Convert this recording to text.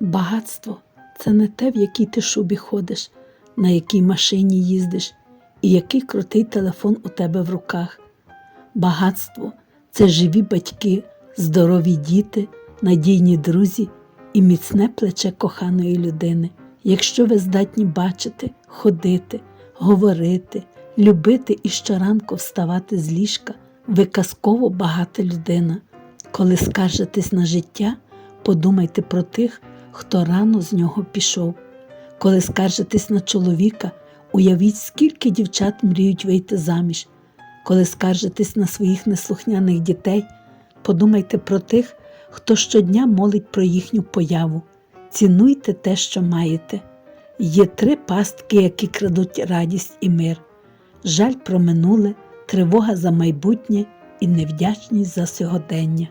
Багатство це не те, в якій ти шубі ходиш, на якій машині їздиш і який крутий телефон у тебе в руках. Багатство це живі батьки, здорові діти, надійні друзі і міцне плече коханої людини. Якщо ви здатні бачити, ходити, говорити, любити і щоранку вставати з ліжка, ви казково багата людина. Коли скаржитесь на життя, подумайте про тих, хто рано з нього пішов. Коли скаржитесь на чоловіка, уявіть, скільки дівчат мріють вийти заміж. Коли скаржитесь на своїх неслухняних дітей, подумайте про тих, хто щодня молить про їхню появу. Цінуйте те, що маєте. Є три пастки, які крадуть радість і мир: жаль про минуле, тривога за майбутнє і невдячність за сьогодення.